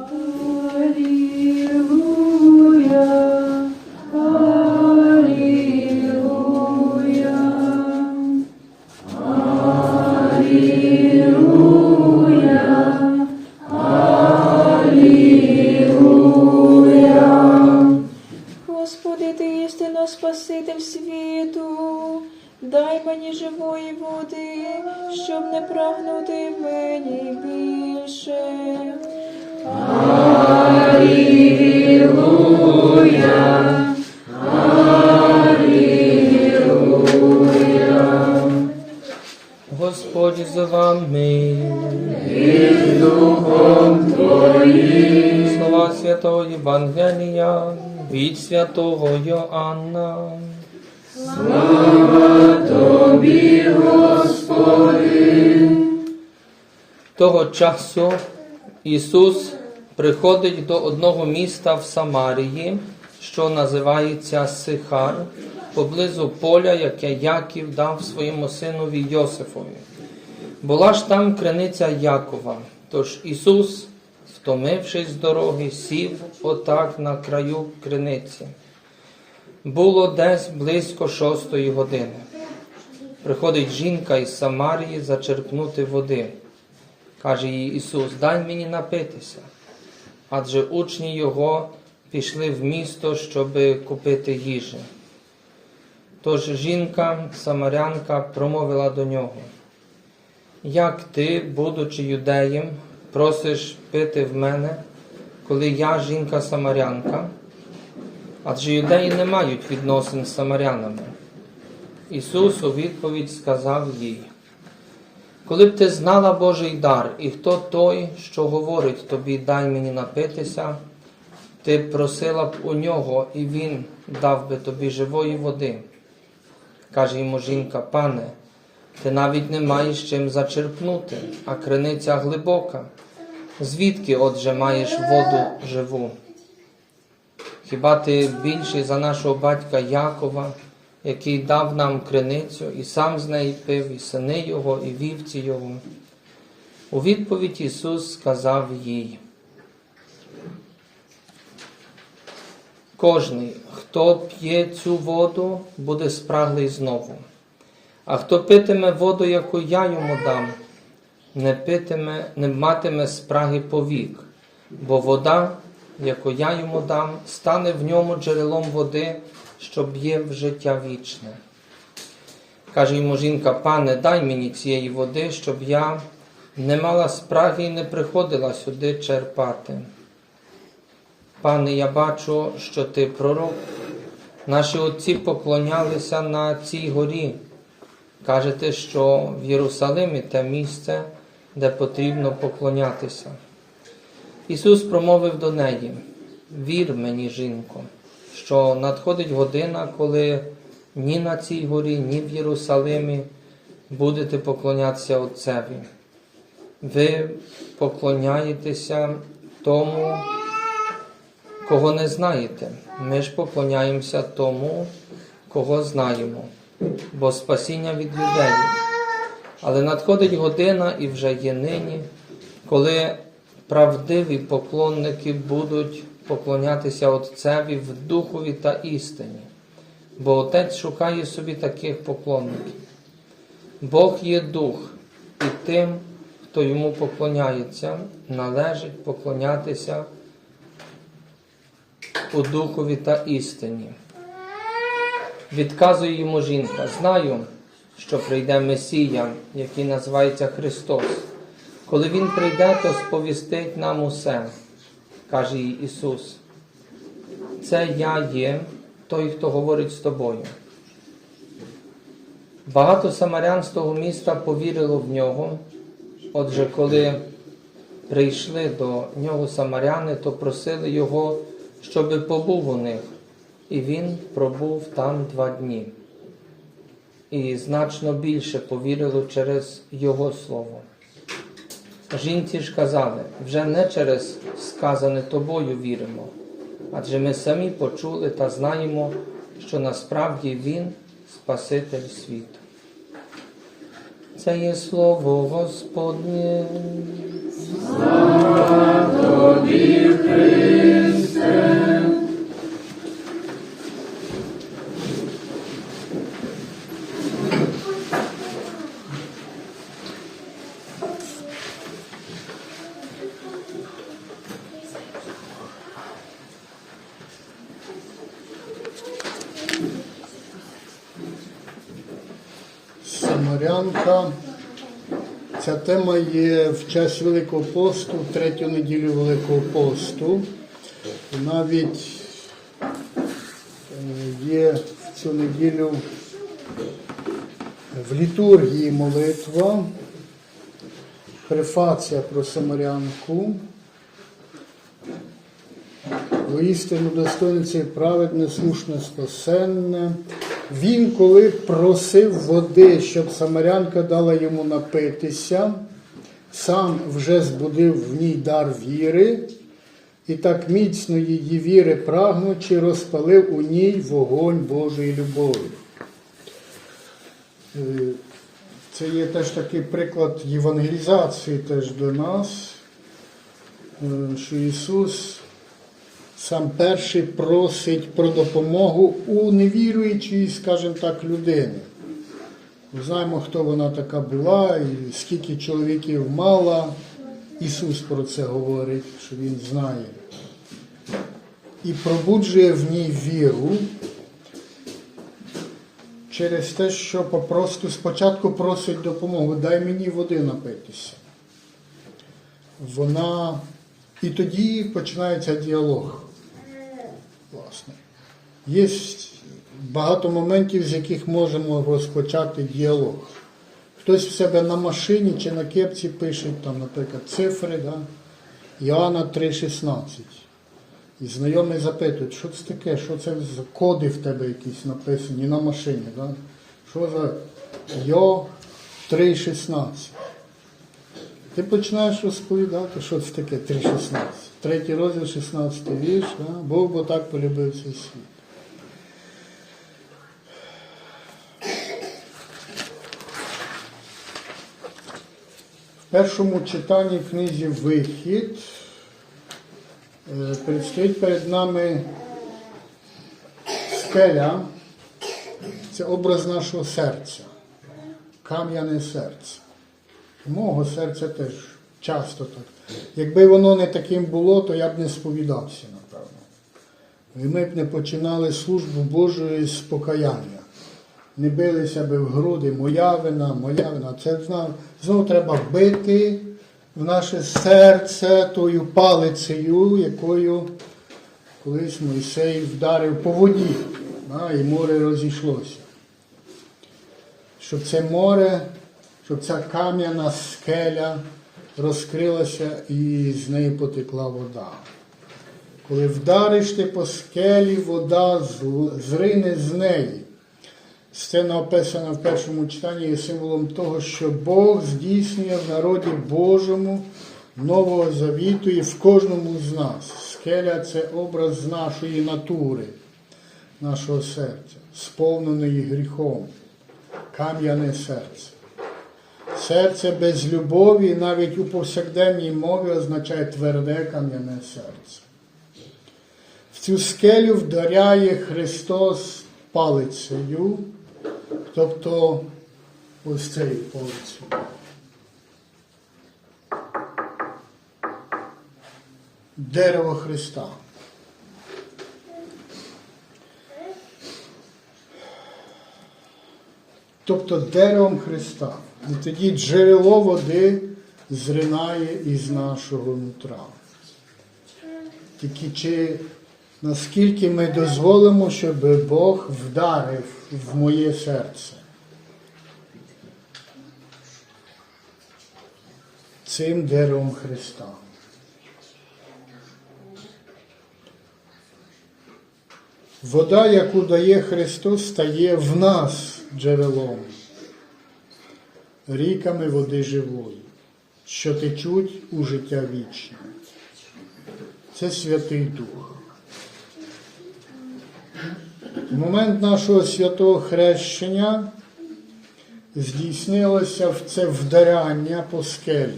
Oh. З вами. І з Духом Твоїм. Слова Святого Євангелія від Святого Йоанна. Того часу Ісус приходить до одного міста в Самарії, що називається Сихар, поблизу поля, яке Яків дав своєму синові Йосифові. Була ж там криниця Якова. Тож Ісус, втомившись з дороги, сів отак на краю криниці. Було десь близько шостої години. Приходить жінка із Самарії зачерпнути води. Каже їй Ісус, дай мені напитися. Адже учні Його пішли в місто, щоб купити їжі. Тож жінка, самарянка, промовила до нього, як ти, будучи юдеєм, просиш пити в мене, коли я жінка самарянка? Адже юдеї не мають відносин з самарянами. Ісус у відповідь сказав їй, коли б ти знала Божий дар, і хто той, що говорить тобі, дай мені напитися, ти просила б у нього, і він дав би тобі живої води. Каже йому жінка, пане, ти навіть не маєш чим зачерпнути, а криниця глибока. Звідки, отже, маєш воду живу? Хіба ти більший за нашого батька Якова, який дав нам криницю, і сам з неї пив, і сини його, і вівці його? У відповідь Ісус сказав їй. Кожний, хто п'є цю воду, буде спраглий знову. А хто питиме воду, яку я йому дам, не питиме, не матиме спраги повік, бо вода, яку я йому дам, стане в ньому джерелом води, що б'є в життя вічне. Каже йому жінка, пане, дай мені цієї води, щоб я не мала спраги і не приходила сюди черпати. Пане, я бачу, що ти пророк. Наші отці поклонялися на цій горі. Кажете, що в Єрусалимі те місце, де потрібно поклонятися. Ісус промовив до неї: Вір мені, жінко, що надходить година, коли ні на цій горі, ні в Єрусалимі будете поклонятися Отцеві. Ви поклоняєтеся тому, кого не знаєте. Ми ж поклоняємося тому, кого знаємо, бо спасіння від людей. Але надходить година і вже є нині, коли правдиві поклонники будуть поклонятися Отцеві в духові та істині, бо Отець шукає собі таких поклонників. Бог є дух, і тим, хто йому поклоняється, належить поклонятися у духові та істині. Відказує йому жінка, знаю, що прийде Месія, який називається Христос. Коли Він прийде, то сповістить нам усе, каже їй Ісус. Це я є той, хто говорить з тобою. Багато самарян з того міста повірило в нього. Отже, коли прийшли до нього самаряни, то просили його, щоби побув у них, і він пробув там два дні. І значно більше повірило через його слово. Жінці ж казали, вже не через сказане тобою віримо, адже ми самі почули та знаємо, що насправді Він Спаситель світу. Це є слово Господнє. Тобі, Самарянка. Ця тема є в час Великого посту, в третю неділю Великого посту. Навіть е, є в цю неділю в літургії молитва, префація про Самарянку. Воістину достойниці праведне, слушне, спасенне. Він, коли просив води, щоб Самарянка дала йому напитися, сам вже збудив в ній дар віри, і так міцно її віри прагнучи, розпалив у ній вогонь Божої любові. Е, Це є теж такий приклад євангелізації теж до нас, е, що Ісус сам перший просить про допомогу у невіруючої, скажімо так, людини. Ми знаємо, хто вона така була і скільки чоловіків мала. Ісус про це говорить, що Він знає. І пробуджує в ній віру через те, що попросту спочатку просить допомогу, дай мені води напитися. Вона і тоді починається діалог. Власне. Є багато моментів, з яких можемо розпочати діалог. Хтось в себе на машині чи на кепці пише, там, наприклад, цифри, да? Іоанна 3,16. І знайомий запитують, що це таке, що це за коди в тебе якісь написані на машині. Да? Що за Йо 3,16? Ти починаєш розповідати, що це таке 3,16. Третій розділ, 16 вірш. Да? Бог бо так полюбив цей світ. В першому читанні книзі Вихід е, предстоїть перед нами скеля. Це образ нашого серця, кам'яне серце. Мого серця теж часто так. Якби воно не таким було, то я б не сповідався, напевно. І ми б не починали службу Божої з покаяння. Не билися би в груди, моя вина, моя вина. Це знов, знову треба бити в наше серце тою палицею, якою колись Мойсей вдарив по воді, да, і море розійшлося. Щоб це море, щоб ця кам'яна скеля розкрилася і з неї потекла вода. Коли вдариш ти по скелі, вода зрине з неї. Сцена описана в першому читанні є символом того, що Бог здійснює в народі Божому Нового Завіту і в кожному з нас. Скеля це образ нашої натури, нашого серця, сповненої гріхом, кам'яне серце. Серце без любові навіть у повсякденній мові означає тверде кам'яне серце. В цю скелю вдаряє Христос палицею, тобто ось цією палицею. Дерево Христа. Тобто деревом Христа. І тоді джерело води зринає із нашого нутра. Тільки чи наскільки ми дозволимо, щоб Бог вдарив в моє серце. Цим деревом Христа. Вода, яку дає Христос, стає в нас джерелом, ріками води живої, що течуть у життя вічне. Це Святий Дух. В момент нашого святого хрещення здійснилося це вдаряння по скелі.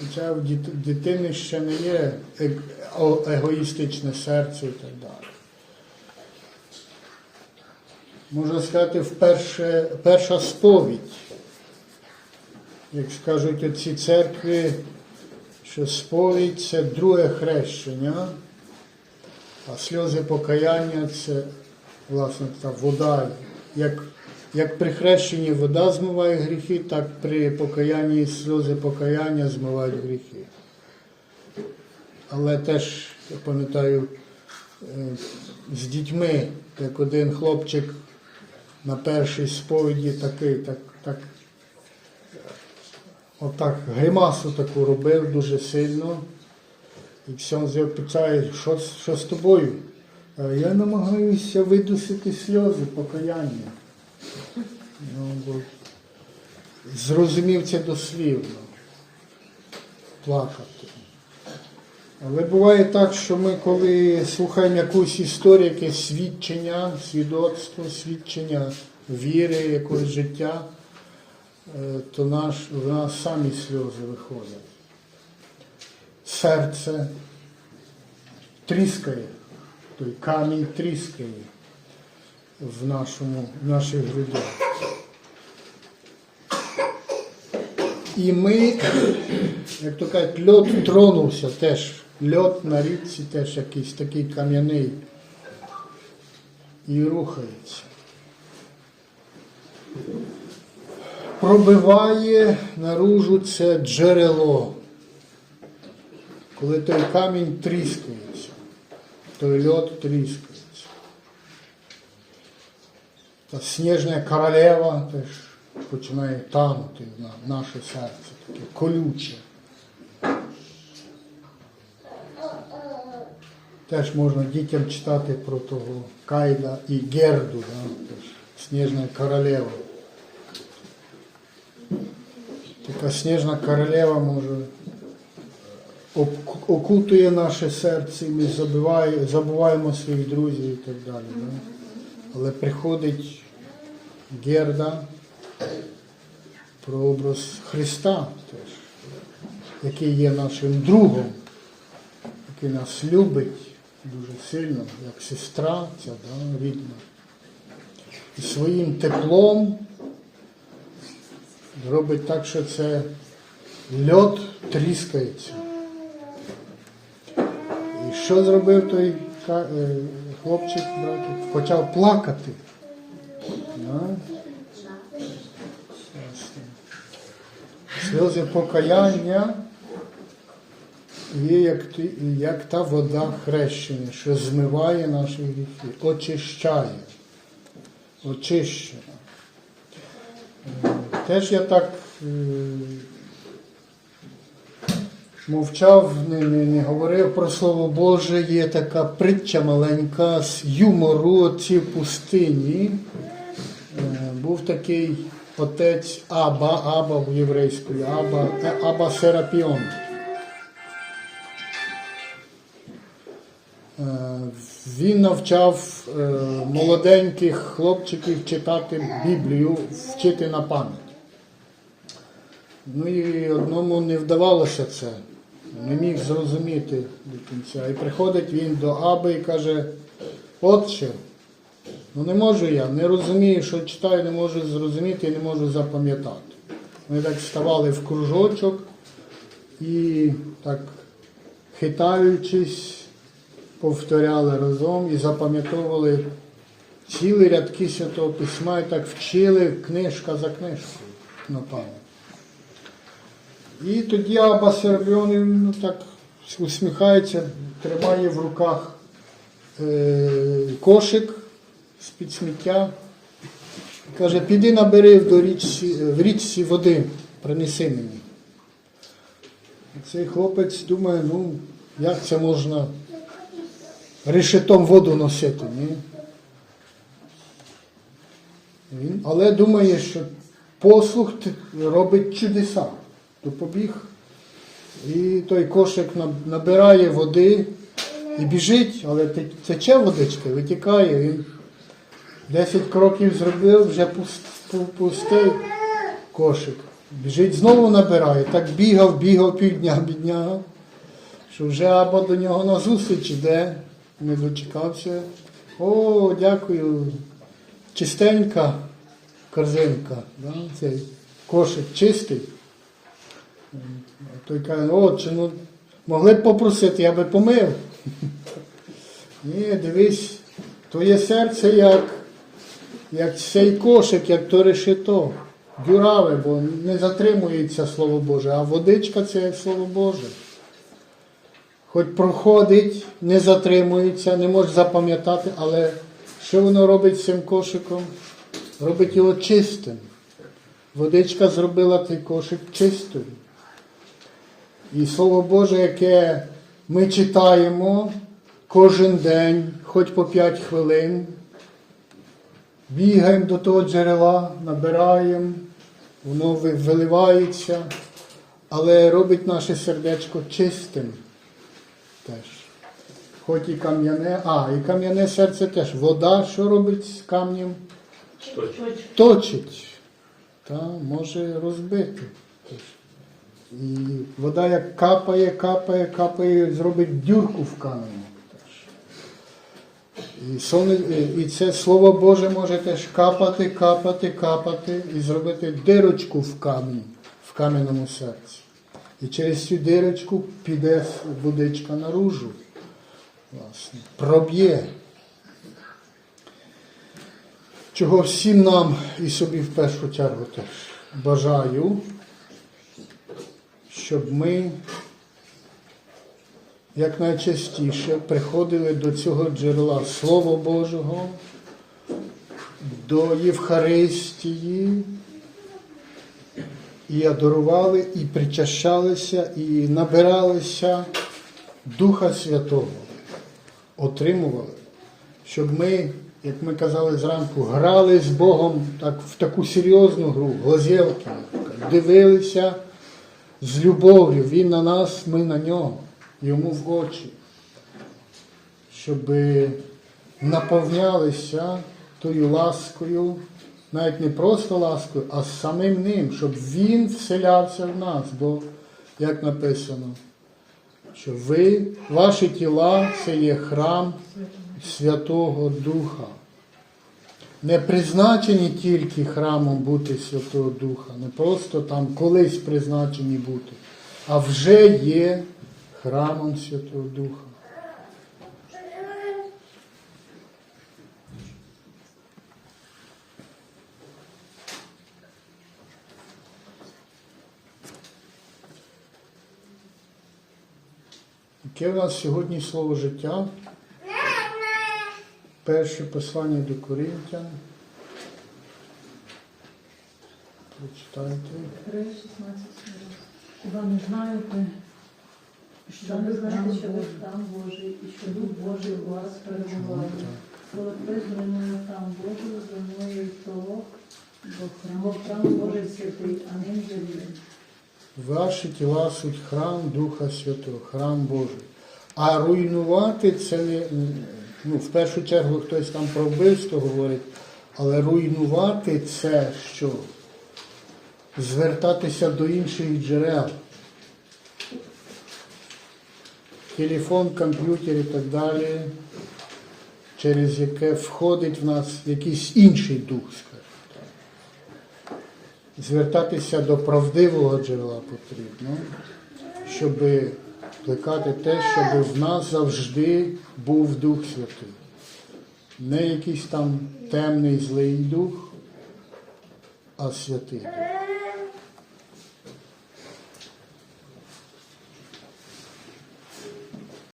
Хоча в дитини ще не є егоїстичне серце і так далі. Можна сказати, вперше, перша сповідь, як скажуть оці церкви, що сповідь це друге хрещення, а сльози покаяння це власне та вода, як як при хрещенні вода змиває гріхи, так при покаянні сльози покаяння змивають гріхи. Але теж, я пам'ятаю, е, з дітьми, як один хлопчик на першій сповіді такий, так, так, отак гримасу таку робив дуже сильно. І його питає, що, що з тобою? Я намагаюся видусити сльози покаяння. Ну, зрозумів це дослівно. Плакати. Але буває так, що ми, коли слухаємо якусь історію, якесь свідчення, свідоцтво, свідчення віри, якогось життя, е, то наш, в нас самі сльози виходять. Серце тріскає, той камінь тріскає в, нашому, в наших грудях. І ми, як то кажуть, льот тронувся теж. Льот на річці теж якийсь такий кам'яний і рухається. Пробиває наружу це джерело. Коли той камінь тріскається, той льот тріскається. Та сніжна королева теж починає танути на наше серце, таке колюче. Теж можна дітям читати про того Кайда і Герду, да, теж, сніжна королева. Така сніжна королева може окутує наше серце, і ми забуваємо своїх друзів і так далі. Да? Але приходить Герда, прообраз Христа теж, який є нашим другом, який нас любить дуже сильно, як сестра ця да, рідна. І своїм теплом робить так, що це льот тріскається. І що зробив той е, хлопчик, братик? Почав плакати. Сльози покаяння є як, як та вода хрещення, що змиває наші гріхи, очищає, очищена. Е, Теж я так е, мовчав, не, не, не говорив про Слово Боже, є така притча маленька з юмору ці пустині. Е, Був такий отець Аба, Аба в єврейською, Аба, е, Аба Серапіон. Е, Він навчав молоденьких хлопчиків читати Біблію, вчити на пам'ять. Ну і одному не вдавалося це, не міг зрозуміти до кінця. І приходить він до Аби і каже, отче, ну не можу я, не розумію, що читаю, не можу зрозуміти і не можу запам'ятати. Ми так ставали в кружочок і так хитаючись, повторяли разом і запам'ятовували цілі рядки Святого Письма і так вчили книжка за книжкою на пам'ять. І тоді Аба Сербіон ну, так усміхається, тримає в руках е, кошик з-під сміття. Каже, піди набери в річці, в річці води, принеси мені. Цей хлопець думає, ну, як це можна решетом воду носити, ні? Він, але думає, що послух робить чудеса. То побіг. І той кошик набирає води і біжить, але те- тече водичка, витікає. Він 10 кроків зробив, вже пуст, пустий кошик. Біжить, знову набирає. Так бігав, бігав півдня, бідняга, що вже або до нього на зустріч іде, не дочекався. О, дякую. Чистенька корзинка. Да? Цей кошик чистий. Той каже, отче, ну могли б попросити, я би помив. Ні, дивись, твоє серце як як цей кошик, як то решето, дюраве, бо не затримується Слово Боже, а водичка це як Слово Боже. Хоч проходить, не затримується, не може запам'ятати, але що воно робить з цим кошиком? Робить його чистим. Водичка зробила цей кошик чистим. І Слово Боже, яке ми читаємо кожен день, хоч по 5 хвилин, бігаємо до того джерела, набираємо, воно виливається, але робить наше сердечко чистим теж. Хоч і кам'яне, а, і кам'яне серце теж. Вода, що робить з камнем? Точить. Та, може розбити. теж. І вода як капає, капає, капає, зробить дюрку в камені. І, соне, і це Слово Боже може теж капати, капати, капати і зробити дирочку в камені, в кам'яному серці. І через цю дирочку піде водичка наружу. Власне, проб'є. Чого всім нам і собі в першу чергу теж бажаю, щоб ми якнайчастіше приходили до цього джерела Слова Божого, до Євхаристії і адорували, і причащалися, і набиралися Духа Святого, отримували, щоб ми, як ми казали зранку, грали з Богом так, в таку серйозну гру, глазєвки, дивилися з любов'ю. Він на нас, ми на нього, йому в очі, щоб наповнялися тою ласкою, навіть не просто ласкою, а самим ним, щоб він вселявся в нас. Бо, як написано, що ви, ваші тіла це є храм Святого Духа. Не призначені тільки храмом бути Святого Духа, не просто там колись призначені бути, а вже є храмом Святого Духа. Яке у нас сьогодні слово життя? Перше послання до Коринтян. Прочитайте. 3, 16, Хіба не знаєте, що ви знаєте, що ви храм Божий, і що Дух Божий у вас перебуває. Коли призваною храм Божий, за того, бо храм, бо храм Божий святий, а ним живий. Ваші тіла суть храм Духа Святого, храм Божий. А руйнувати це не, ну, в першу чергу хтось там про вбивство говорить, але руйнувати це що? Звертатися до інших джерел. Телефон, комп'ютер і так далі, через яке входить в нас якийсь інший дух, скажімо так звертатися до правдивого джерела потрібно, щоб плекати те, щоб в нас завжди був Дух Святий. Не якийсь там темний злий дух, а святий. дух.